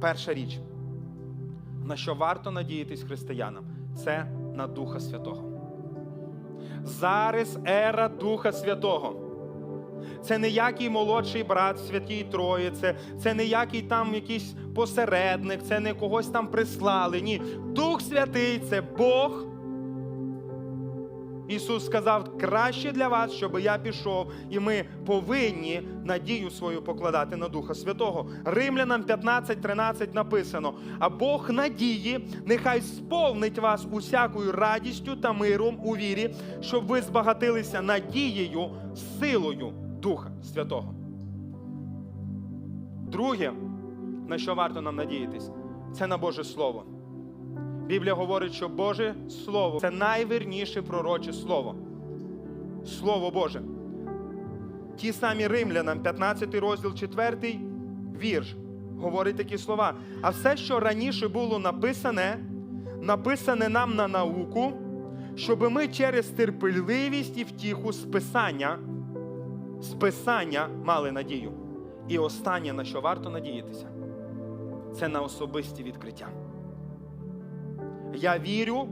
перша річ, на що варто надіятись християнам, це на Духа Святого. Зараз ера Духа Святого. Це не який молодший брат святій Трої, це, це не який там якийсь посередник, це не когось там прислали. Ні. Дух Святий це Бог. Ісус сказав, краще для вас, щоб я пішов, і ми повинні надію свою покладати на Духа Святого. Римлянам 15.13 написано: а Бог надії, нехай сповнить вас усякою радістю та миром у вірі, щоб ви збагатилися надією, силою Духа Святого. Друге, на що варто нам надіятись, це на Боже Слово. Біблія говорить, що Боже Слово це найвірніше пророче слово. Слово Боже. Ті самі римлянам, 15 розділ, 4 вірш, говорить такі слова. А все, що раніше було написане, написане нам на науку, щоб ми через терпеливість і втіху списання, списання мали надію. І останнє, на що варто надіятися, це на особисті відкриття. Я вірю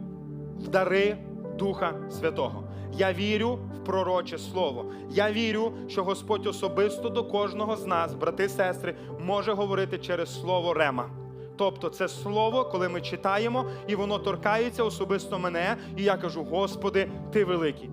в дари Духа Святого. Я вірю в пророче слово. Я вірю, що Господь особисто до кожного з нас, брати і сестри, може говорити через слово Рема. Тобто це слово, коли ми читаємо, і воно торкається особисто мене, і я кажу: Господи, ти великий.